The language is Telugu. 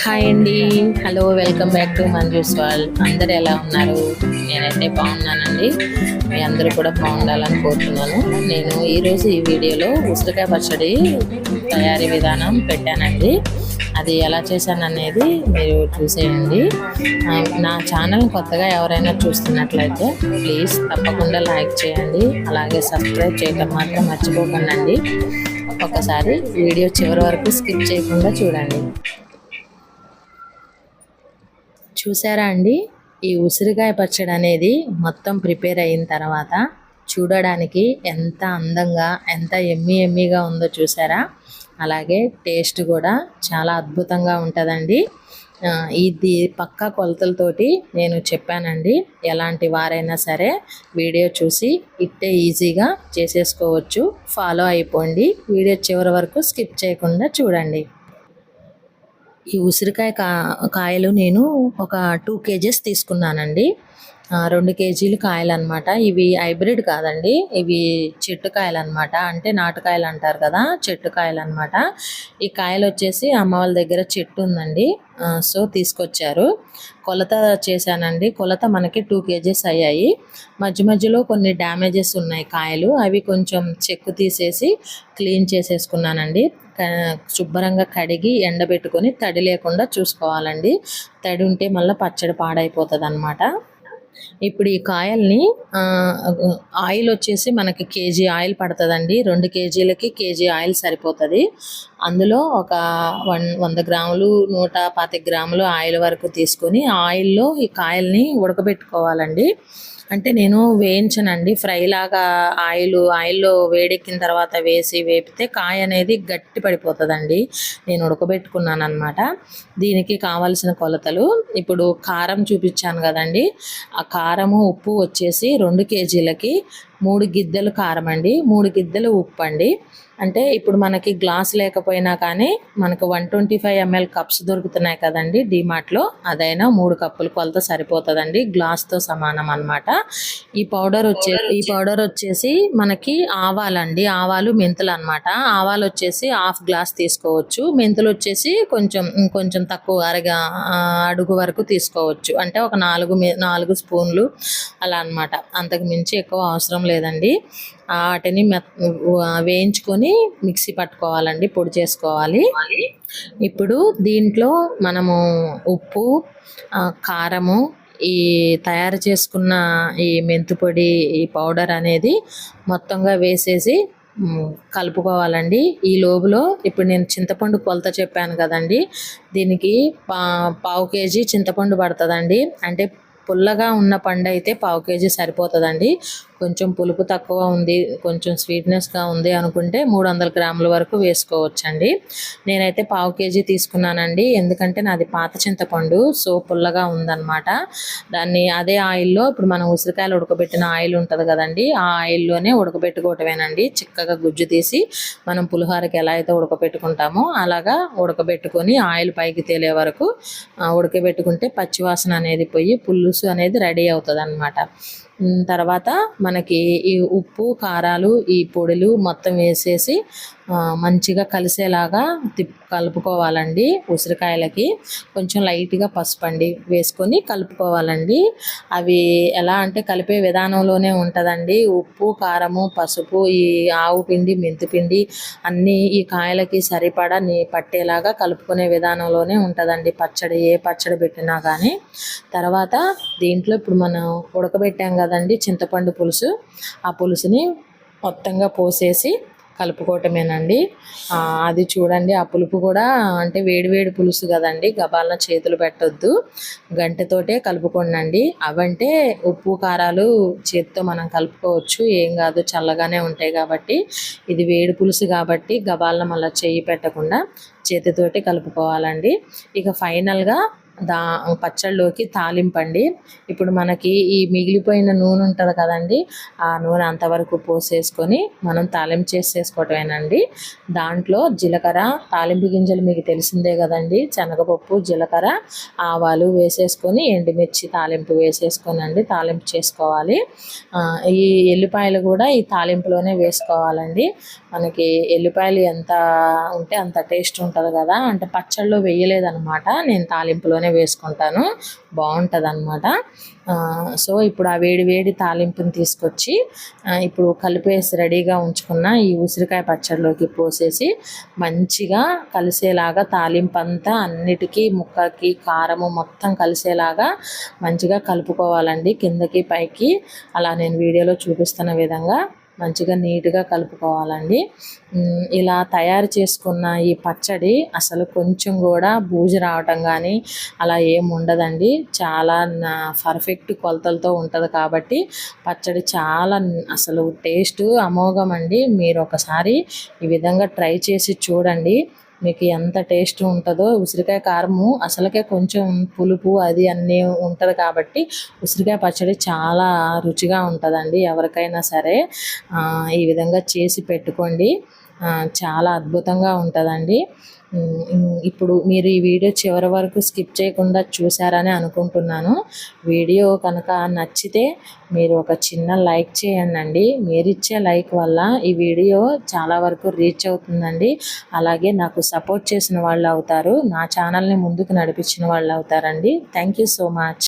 హాయ్ అండి. Hello welcome back to Manju's wall అందరు ఎలా ఉన్నారు? నేనైతే బాగున్నానండి. మీ అందరూ కూడా బాగుండాలని కోరుతున్నాను. నేను ఈరోజు ఈ వీడియోలో ఉసిరికాయ పచ్చడి తయారీ విధానం పెట్టానండి. అది ఎలా చేశాను అనేది మీరు చూసేయండి. నా ఛానల్ కొత్తగా ఎవరైనా చూస్తున్నట్లయితే ప్లీజ్ తప్పకుండా లైక్ చేయండి. అలాగే సబ్స్క్రైబ్ చేయడం మాత్రం మర్చిపోకండి ఒకసారి వీడియో చివరి వరకు స్కిప్ చేయకుండా చూడండి. చూసారా అండి? ఈ ఉసిరికాయ పచ్చడి అనేది మొత్తం ప్రిపేర్ అయిన తర్వాత చూడడానికి ఎంత అందంగా ఎంత ఎమ్మి ఎమ్మిగా ఉందో చూసారా? అలాగే టేస్ట్ కూడా చాలా అద్భుతంగా ఉంటుందండి. ఇది పక్కా కొలతలతోటి నేను చెప్పానండి. ఎలాంటి వారైనా సరే వీడియో చూసి ఇట్టే ఈజీగా చేసేసుకోవచ్చు. ఫాలో అయిపోండి. వీడియో చివరి వరకు స్కిప్ చేయకుండా చూడండి. ఈ ఉసిరికాయ కా కాయలు నేను ఒక టూ కేజెస్ తీసుకున్నానండి. రెండు కేజీలు కాయలు అనమాట ఇవి హైబ్రిడ్ కాదండి. ఇవి చెట్టు కాయలు అనమాట అంటే నాటుకాయలు అంటారు కదా చెట్టు కాయలు అనమాట ఈ కాయలు వచ్చేసి అమ్మ వాళ్ళ దగ్గర చెట్టు ఉందండి. సో తీసుకొచ్చారు. కొలత చేశానండి. కొలత మనకి టూ కేజెస్ అయ్యాయి. మధ్య మధ్యలో కొన్ని డ్యామేజెస్ ఉన్నాయి కాయలు. అవి కొంచెం చెక్కు తీసేసి క్లీన్ చేసేసుకున్నానండి. శుభ్రంగా కడిగి ఎండబెట్టుకొని తడి లేకుండా చూసుకోవాలండి. తడి ఉంటే మళ్ళీ పచ్చడి పాడైపోతుంది అనమాట ఇప్పుడు ఈ కాయల్ని ఆయిల్ వచ్చేసి మనకి కేజీ ఆయిల్ పడుతుందండి. రెండు కేజీలకి కేజీ ఆయిల్ సరిపోతుంది. అందులో ఒక వన్ వంద గ్రాములు నూట పాతిక గ్రాములు ఆయిల్ వరకు తీసుకొని ఆయిల్లో ఈ కాయల్ని ఉడకబెట్టుకోవాలండి. అంటే నేను వేయించనండి. ఫ్రై లాగా ఆయిల్ ఆయిల్లో వేడెక్కిన తర్వాత వేసి వేపితే కాయ అనేది గట్టి పడిపోతుందండి. నేను ఉడకబెట్టుకున్నాను అనమాట దీనికి కావాల్సిన కొలతలు ఇప్పుడు కారం చూపించాను కదండి. ఆ కారము ఉప్పు వచ్చేసి రెండు కేజీలకి మూడు గిద్దెలు కారం అండి. మూడు గిద్దెలు ఉప్పు అండి. అంటే ఇప్పుడు మనకి గ్లాస్ లేకపోయినా కానీ మనకు one twenty five ML cups దొరుకుతున్నాయి కదండి డిమార్ట్లో. అదైనా మూడు కప్పులు కొలత సరిపోతుందండి. గ్లాస్తో సమానం అన్నమాట. ఈ పౌడర్ వచ్చే ఈ పౌడర్ వచ్చేసి మనకి ఆవాలండి. ఆవాలు మెంతులు అన్నమాట. ఆవాలు వచ్చేసి హాఫ్ గ్లాస్ తీసుకోవచ్చు. మెంతులు వచ్చేసి కొంచెం కొంచెం తక్కువ అరగా అడుగు వరకు తీసుకోవచ్చు. అంటే ఒక నాలుగు నాలుగు స్పూన్లు అలా అన్నమాట. అంతకు మించి ఎక్కువ అవసరం లేదండి. ఆ, వాటిని వేయించుకొని మిక్సీ పట్టుకోవాలండి పొడి చేసుకోవాలి. ఇప్పుడు దీంట్లో మనము ఉప్పు కారము ఈ తయారు చేసుకున్న ఈ మెంతుపొడి ఈ పౌడర్ అనేది మొత్తంగా వేసేసి కలుపుకోవాలండి. ఈ లోపులో ఇప్పుడు నేను చింతపండు కొలత చెప్పాను కదండి. దీనికి పా పావు కేజీ చింతపండు పడుతుందండి. అంటే పుల్లగా ఉన్న పండు అయితే పావు కేజీ సరిపోతుందండి. కొంచెం పులుపు తక్కువ ఉంది కొంచెం స్వీట్నెస్గా ఉంది అనుకుంటే మూడు వందల గ్రాముల వరకు వేసుకోవచ్చండి. నేనైతే పావు కేజీ తీసుకున్నానండి. ఎందుకంటే నాది పాత చింతపండు సో పుల్లగా ఉందన్నమాట. దాన్ని అదే ఆయిల్లో ఇప్పుడు మనం ఉసిరికాయలు ఉడకబెట్టిన ఆయిల్ ఉంటుంది కదండి ఆ ఆయిల్లోనే ఉడకబెట్టుకోవటమేనండి. చిక్కగా గుజ్జు తీసి మనం పులిహోరకి ఎలా అయితే ఉడకబెట్టుకుంటామో అలాగా ఉడకబెట్టుకొని ఆయిల్ పైకి తేలే వరకు ఉడకబెట్టుకుంటే పచ్చివాసన అనేది పోయి పులుసు అనేది రెడీ అవుతుంది అనమాట తర్వాత మనకి ఈ ఉప్పు కారాలు ఈ పొడులు మొత్తం వేసేసి మంచిగా కలిసేలాగా తిప్ కలుపుకోవాలండి ఉసిరికాయలకి. కొంచెం లైట్గా పసుపు అండి వేసుకొని కలుపుకోవాలండి. అవి ఎలా అంటే కలిపే విధానంలోనే ఉంటుందండి. ఉప్పు కారము పసుపు ఈ ఆవు పిండి మెంతి పిండి అన్నీ ఈ కాయలకి సరిపడా నీ పట్టేలాగా కలుపుకునే విధానంలోనే ఉంటుందండి. పచ్చడి ఏ పచ్చడి పెట్టినా కానీ తర్వాత దీంట్లో ఇప్పుడు మనం ఉడకబెట్టాం కదండి చింతపండు పులుసు. ఆ పులుసుని మొత్తంగా పోసేసి కలుపుకోవటమేనండి. అది చూడండి ఆ పులుపు కూడా అంటే వేడివేడి పులుసు కదండి గబాలన చేతులు పెట్టొద్దు. గంటతోటే కలుపుకోండి అవంటే ఉప్పు కారాలు చేతితో మనం కలుపుకోవచ్చు. ఏం కాదు చల్లగానే ఉంటాయి కాబట్టి. ఇది వేడి పులుసు కాబట్టి గబాలన మళ్ళీ చేయి పెట్టకుండా చేతితోటి కలుపుకోవాలండి. ఇక ఫైనల్గా దా పచ్చళ్ళలోకి తాలింపండి. ఇప్పుడు మనకి ఈ మిగిలిపోయిన నూనె ఉంటుంది కదండి ఆ నూనె అంతవరకు పోసేసుకొని మనం తాలింపు చేసేసుకోవటమేనండి. దాంట్లో జీలకర్ర తాలింపు గింజలు మీకు తెలిసిందే కదండి శనగపప్పు జీలకర్ర ఆవాలు వేసేసుకొని ఎండుమిర్చి తాలింపు వేసేసుకొని అండి తాలింపు చేసుకోవాలి. ఈ ఎల్లిపాయలు కూడా ఈ తాలింపులోనే వేసుకోవాలండి. మనకి ఎల్లిపాయలు ఎంత ఉంటే అంత టేస్ట్ ఉంటుంది కదా అంటే పచ్చళ్ళు వేయలేదనమాట నేను తాలింపులోనే వేసుకుంటాను. బాగుంటుంది అనమాట సో ఇప్పుడు ఆ వేడి వేడి తాలింపుని తీసుకొచ్చి ఇప్పుడు కలిపేసి రెడీగా ఉంచుకున్న ఈ ఉసిరికాయ పచ్చడిలోకి పోసేసి మంచిగా కలిసేలాగా తాలింపు అంతా అన్నిటికీ ముక్కకి కారము మొత్తం కలిసేలాగా మంచిగా కలుపుకోవాలండి. కిందకి పైకి. అలా నేను వీడియోలో చూపిస్తున్న విధంగా మంచిగా నీట్గా కలుపుకోవాలండి. ఇలా తయారు చేసుకున్న ఈ పచ్చడి అసలు కొంచెం కూడా బూజు రావటం కానీ అలా ఏం ఉండదండి. చాలా పర్ఫెక్ట్ కొలతలతో ఉంటుంది కాబట్టి పచ్చడి చాలా అసలు టేస్ట్ అమోఘం అండి. మీరు ఒకసారి ఈ విధంగా ట్రై చేసి చూడండి. మీకు ఎంత టేస్ట్ ఉంటుందో ఉసిరికాయ కారము అసలుకే కొంచెం పులుపు అది అన్నీ ఉంటుంది కాబట్టి ఉసిరికాయ పచ్చడి చాలా రుచిగా ఉంటుందండి ఎవరికైనా సరే. ఈ విధంగా చేసి పెట్టుకోండి. చాలా అద్భుతంగా ఉంటుందండి. ఇప్పుడు మీరు ఈ వీడియో చివరి వరకు స్కిప్ చేయకుండా చూసారని అనుకుంటున్నాను. వీడియో కనుక నచ్చితే మీరు ఒక చిన్న లైక్ చేయండి మీరు ఇచ్చే లైక్ వల్ల ఈ వీడియో చాలా వరకు రీచ్ అవుతుందండి. అలాగే నాకు సపోర్ట్ చేసిన వాళ్ళు అవుతారు. నా ఛానల్ని ముందుకు నడిపించిన వాళ్ళు అవుతారండి. Thank you so much.